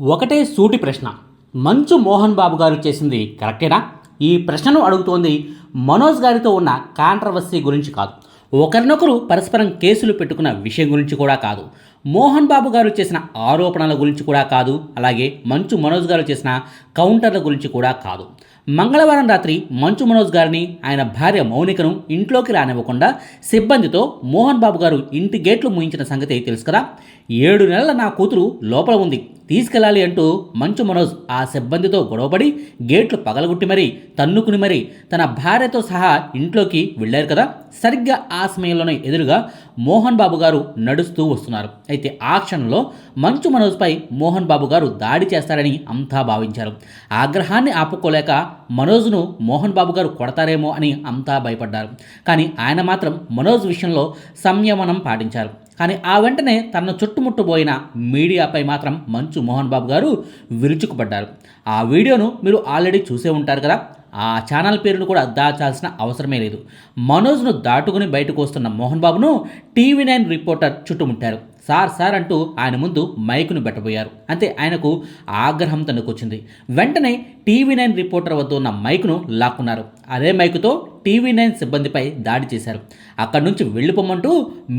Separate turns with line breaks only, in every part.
ఒకటే సూటి ప్రశ్న. మంచు మోహన్ బాబు గారు చేసింది కరెక్టేనా? ఈ ప్రశ్నను అడుగుతోంది మనోజ్ గారితో ఉన్న కాంట్రవర్సీ గురించి కాదు. ఒకరినొకరు పరస్పరం కేసులు పెట్టుకున్న విషయం గురించి కూడా కాదు. మోహన్ బాబు గారు చేసిన ఆరోపణల గురించి కూడా కాదు. అలాగే మంచు మనోజ్ గారు చేసిన కౌంటర్ల గురించి కూడా కాదు. మంగళవారం రాత్రి మంచు మనోజ్ గారిని ఆయన భార్య మౌనికను ఇంట్లోకి రానివ్వకుండా సిబ్బందితో మోహన్ బాబు గారు ఇంటి గేట్లు ముయించిన సంగతి తెలుసు కదా? ఏడు నెలల నా కూతురు లోపల ఉంది. తీసుకెళ్ళాలి అంటూ మంచు మనోజ్ ఆ సిబ్బందితో గొడవపడి గేట్లు పగలగొట్టి మరీ తన్నుకుని మరీ తన భార్యతో సహా ఇంట్లోకి వెళ్ళారు కదా. సరిగ్గా ఆ సమయంలోనే ఎదురుగా మోహన్ బాబు గారు నడుస్తూ వస్తున్నారు. అయితే ఆ క్షణంలో మంచు మనోజ్పై మోహన్ బాబు గారు దాడి చేస్తారని అంతా భావించారు. ఆగ్రహాన్ని ఆపుకోలేక మనోజ్ను మోహన్ బాబు గారు కొడతారేమో అని అంతా భయపడ్డారు. కానీ ఆయన మాత్రం మనోజ్ విషయంలో సంయమనం పాటించారు. కానీ ఆ వెంటనే తనను చుట్టుముట్టుపోయిన మీడియాపై మాత్రం మంచు మోహన్ బాబు గారు విరుచుకుపడ్డారు. ఆ వీడియోను మీరు ఆల్రెడీ చూసే ఉంటారు కదా? ఆ ఛానల్ పేరును కూడా దాచాల్సిన అవసరమే లేదు. మనోజ్ను దాటుకుని బయటకు వస్తున్న మోహన్ బాబును టీవీ నైన్ రిపోర్టర్ చుట్టుముట్టారు. సార్ సార్ అంటూ ఆయన ముందు మైకును పెట్టబోయారు అంతే ఆయనకు ఆగ్రహం తనుకొచ్చింది వెంటనే టీవీ నైన్ రిపోర్టర్ వద్ద ఉన్న మైకును లాక్కున్నారు. అదే మైకుతో టీవీ నైన్ సిబ్బందిపై దాడి చేశారు. అక్కడి నుంచి వెళ్ళిపోమంటూ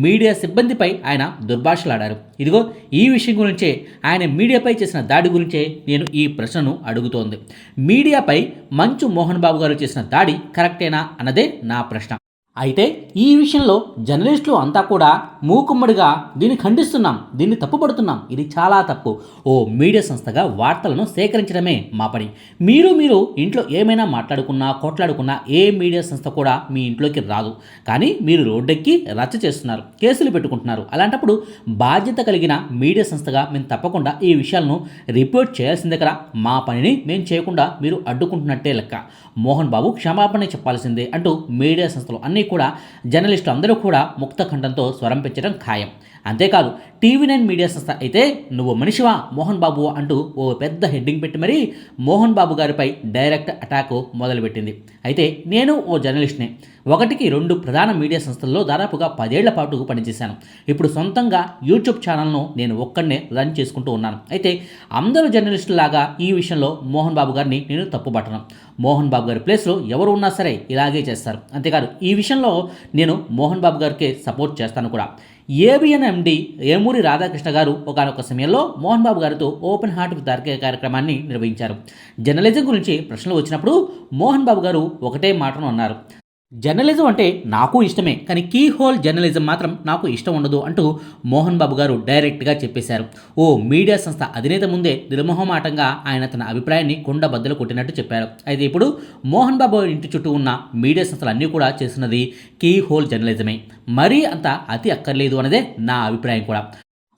మీడియా సిబ్బందిపై ఆయన దుర్భాషలాడారు. ఇదిగో ఈ విషయం గురించే ఆయన మీడియాపై చేసిన దాడి గురించే నేను ఈ ప్రశ్నను అడుగుతోంది. మీడియాపై మంచు మోహన్ బాబు గారు చేసిన దాడి కరెక్టేనా అన్నదే నా ప్రశ్న. అయితే ఈ విషయంలో జర్నలిస్టులు అంతా కూడా మూకుమ్మడిగా దీన్ని ఖండిస్తున్నాం దీన్ని తప్పుపడుతున్నాం. ఇది చాలా తప్పు. ఓ మీడియా సంస్థగా వార్తలను సేకరించడమే మా పని. మీరు మీరు ఇంట్లో ఏమైనా మాట్లాడుకున్నా కొట్లాడుకున్నా ఏ మీడియా సంస్థ కూడా మీ ఇంట్లోకి రాదు. కానీ మీరు రోడ్డెక్కి రచ్చ చేస్తున్నారు కేసులు పెట్టుకుంటున్నారు. అలాంటప్పుడు బాధ్యత కలిగిన మీడియా సంస్థగా మేము తప్పకుండా ఈ విషయాలను రిపోర్ట్ చేయాల్సిందే కదా. మా పనిని మేము చేయకుండా మీరు అడ్డుకుంటున్నట్టే లెక్క. మోహన్ బాబు క్షమాపణ చెప్పాల్సిందే అంటూ మీడియా సంస్థలు అన్ని కూడా జర్నలిస్టులు అందరూ కూడా ముక్త ఖండంతో స్వరం పెంచడం ఖాయం. అంతేకాదు టీవీ నైన్ మీడియా సంస్థ అయితే నువ్వు మనిషివా మోహన్ బాబు అంటూ ఓ పెద్ద హెడ్డింగ్ పెట్టి మరీ మోహన్ బాబు గారిపై డైరెక్ట్ అటాక్ మొదలుపెట్టింది. అయితే నేను ఓ జర్నలిస్ట్నే. ఒకటికి రెండు ప్రధాన మీడియా సంస్థల్లో దాదాపుగా పదేళ్ళ పాటు పనిచేశాను. ఇప్పుడు సొంతంగా యూట్యూబ్ ఛానల్ను నేను ఒక్కడనే రన్ చేసుకుంటూ ఉన్నాను. అయితే అందరూ జర్నలిస్టులాగా ఈ విషయంలో మోహన్ బాబు గారిని నేను తప్పుపట్టను. మోహన్ బాబు గారి ప్లేస్లో ఎవరు ఉన్నా సరే ఇలాగే చేస్తారు. అంతేకాదు ఈ విషయంలో నేను మోహన్ బాబు గారికి సపోర్ట్ చేస్తాను కూడా. ఏబిఎన్ ఎండి ఏమూరి రాధాకృష్ణ గారు ఒకనొక సమయంలో మోహన్ బాబు గారితో ఓపెన్ హార్ట్ విత్ కార్యక్రమాన్ని నిర్వహించారు. జర్నలిజం గురించి ప్రశ్నలు వచ్చినప్పుడు మోహన్ బాబు గారు ఒకటే మాటను అన్నారు. జర్నలిజం అంటే నాకు ఇష్టమే కానీ కీ హోల్ జర్నలిజం మాత్రం నాకు ఇష్టం ఉండదు అంటూ మోహన్ బాబు గారు డైరెక్ట్గా చెప్పేశారు. ఓ మీడియా సంస్థ అధినేత ముందే నిర్మోహమాటంగా ఆయన తన అభిప్రాయాన్ని కొండ బద్దలు కొట్టినట్టు చెప్పారు. అయితే ఇప్పుడు మోహన్ బాబు ఇంటి చుట్టూ ఉన్న మీడియా సంస్థలు అన్నీ కూడా చేస్తున్నది కీ హోల్ జర్నలిజమే. మరీ అంత అతి అక్కర్లేదు అన్నదే నా అభిప్రాయం కూడా.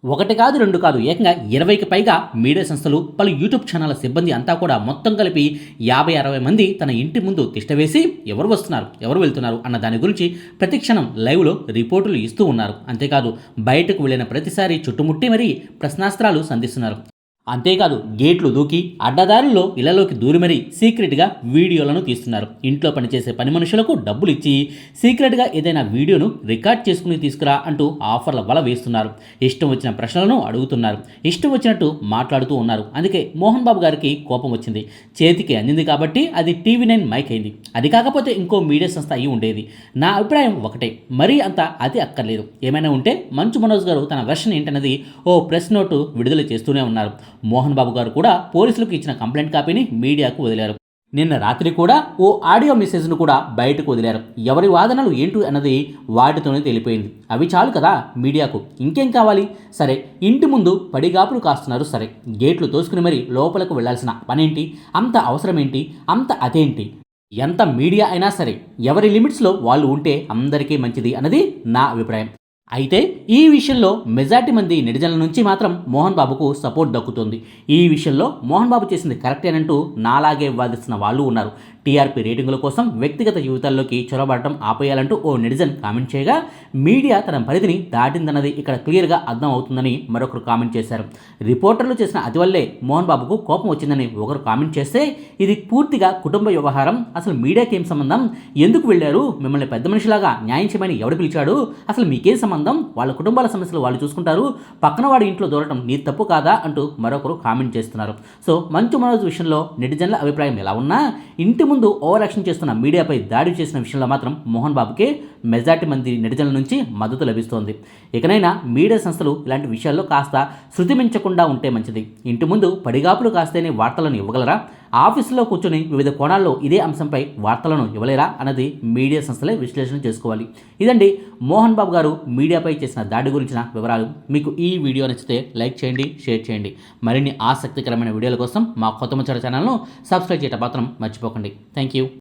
ఒకటి కాదు రెండు కాదు ఏకంగా ఇరవైకి పైగా మీడియా సంస్థలు పలు యూట్యూబ్ ఛానల్ సిబ్బంది అంతా కూడా మొత్తం కలిపి యాభై అరవై మంది తన ఇంటి ముందు తిష్టవేసి ఎవరు వస్తున్నారు ఎవరు వెళ్తున్నారు అన్న దాని గురించి ప్రతి క్షణం లైవ్లో రిపోర్టులు ఇస్తూ ఉన్నారు. అంతేకాదు బయటకు వెళ్ళిన ప్రతిసారి చుట్టుముట్టి మరీ ప్రశ్నాస్త్రాలు సంధిస్తున్నారు. అంతేకాదు గేట్లు దూకి అడ్డదారుల్లో ఇళ్ళలోకి దూరి మరీ సీక్రెట్గా వీడియోలను తీస్తున్నారు. ఇంట్లో పనిచేసే పని మనుషులకు డబ్బులు ఇచ్చి సీక్రెట్గా ఏదైనా వీడియోను రికార్డ్ చేసుకుని తీసుకురా అంటూ ఆఫర్ల వల వేస్తున్నారు. ఇష్టం వచ్చిన ప్రశ్నలను అడుగుతున్నారు. ఇష్టం వచ్చినట్టు మాట్లాడుతూ ఉన్నారు. అందుకే మోహన్ బాబు గారికి కోపం వచ్చింది. చేతికి అందింది కాబట్టి అది టీవీ నైన్ మైక్ అయింది. అది కాకపోతే ఇంకో మీడియా సంస్థ అయి ఉండేది. నా అభిప్రాయం ఒకటే. మరీ అంత అది అక్కర్లేదు. ఏమైనా ఉంటే మంచు మనోజ్ గారు తన వెర్షన్ ఏంటన్నది ఓ ప్రెస్ నోటు విడుదల చేస్తూనే ఉన్నారు. మోహన్ బాబు గారు కూడా పోలీసులకు ఇచ్చిన కంప్లైంట్ కాపీని మీడియాకు వదిలారు. నిన్న రాత్రి కూడా ఓ ఆడియో మెసేజ్ను కూడా బయటకు వదిలారు. ఎవరి వాదనలు ఏంటి అన్నది వాటితోనే తెలిపోయింది. అవి చాలు కదా మీడియాకు. ఇంకేం కావాలి? సరే ఇంటి ముందు పడిగాపులు కాస్తున్నారు సరే. గేట్లు తోసుకుని మరి లోపలకు వెళ్ళాల్సిన పనేంటి? అంత అవసరమేంటి? అంత అదేంటి? ఎంత మీడియా అయినా సరే ఎవరి లిమిట్స్లో వాళ్ళు ఉంటే అందరికీ మంచిది అన్నది నా అభిప్రాయం. అయితే ఈ విషయంలో మెజార్టీ మంది నెటిజన్ల నుంచి మాత్రం మోహన్ బాబుకు సపోర్ట్ దక్కుతుంది. ఈ విషయంలో మోహన్ బాబు చేసింది కరెక్టేనంటూ నాలాగే వాదిస్తున్న వాళ్ళు ఉన్నారు. టీఆర్పీ రేటింగుల కోసం వ్యక్తిగత జీవితాల్లోకి చొరబడటం ఆపేయాలంటూ ఓ నెటిజన్ కామెంట్ చేయగా మీడియా తన పరిధిని దాటిందన్నది ఇక్కడ క్లియర్గా అర్థం అవుతుందని మరొకరు కామెంట్ చేశారు. రిపోర్టర్లు చేసిన అతి వల్లే మోహన్ బాబుకు కోపం వచ్చిందని ఒకరు కామెంట్ చేస్తే ఇది పూర్తిగా కుటుంబ వ్యవహారం. అసలు మీడియాకి ఏం సంబంధం? ఎందుకు వెళ్ళారు? మిమ్మల్ని పెద్ద మనిషిలాగా న్యాయం చేయమని ఎవడు పిలిచాడు? అసలు మీకేం సంబంధం? సంబంధం వాళ్ళ కుటుంబాల సమస్యలు వాళ్ళు చూసుకుంటారు. పక్కన వాడి ఇంట్లో దూరటం నీ తప్పు కాదా? అంటూ మరొకరు కామెంట్ చేస్తున్నారు. సో మంచు మనోజ్ విషయంలో నెటిజన్ల అభిప్రాయం ఎలా ఉన్నా ఇంటి ముందు ఓవర్ యాక్షన్ చేస్తున్న మీడియాపై దాడి చేసిన విషయంలో మాత్రం మోహన్ బాబుకే మెజార్టీ మంది నెటిజన్ల నుంచి మద్దతు లభిస్తోంది. ఇకనైనా మీడియా సంస్థలు ఇలాంటి విషయాల్లో కాస్త శృతి మించకుండా ఉంటే మంచిది. ఇంటి ముందు పడిగాపులు కాస్తేనే వార్తలను ఇవ్వగలరా? ఆఫీసులో కూర్చొని వివిధ కోణాల్లో ఇదే అంశంపై వార్తలను ఇవ్వలేరా అన్నది మీడియా సంస్థలే విశ్లేషణ చేసుకోవాలి. ఇదండి మోహన్ బాబు గారు మీడియాపై చేసిన దాడి గురించిన వివరాలు. మీకు ఈ వీడియో నచ్చితే లైక్ చేయండి షేర్ చేయండి. మరిన్ని ఆసక్తికరమైన వీడియోల కోసం మా కొత్త ముచ్చట ఛానల్ను సబ్స్క్రైబ్ చేయటం మాత్రం మర్చిపోకండి. Thank you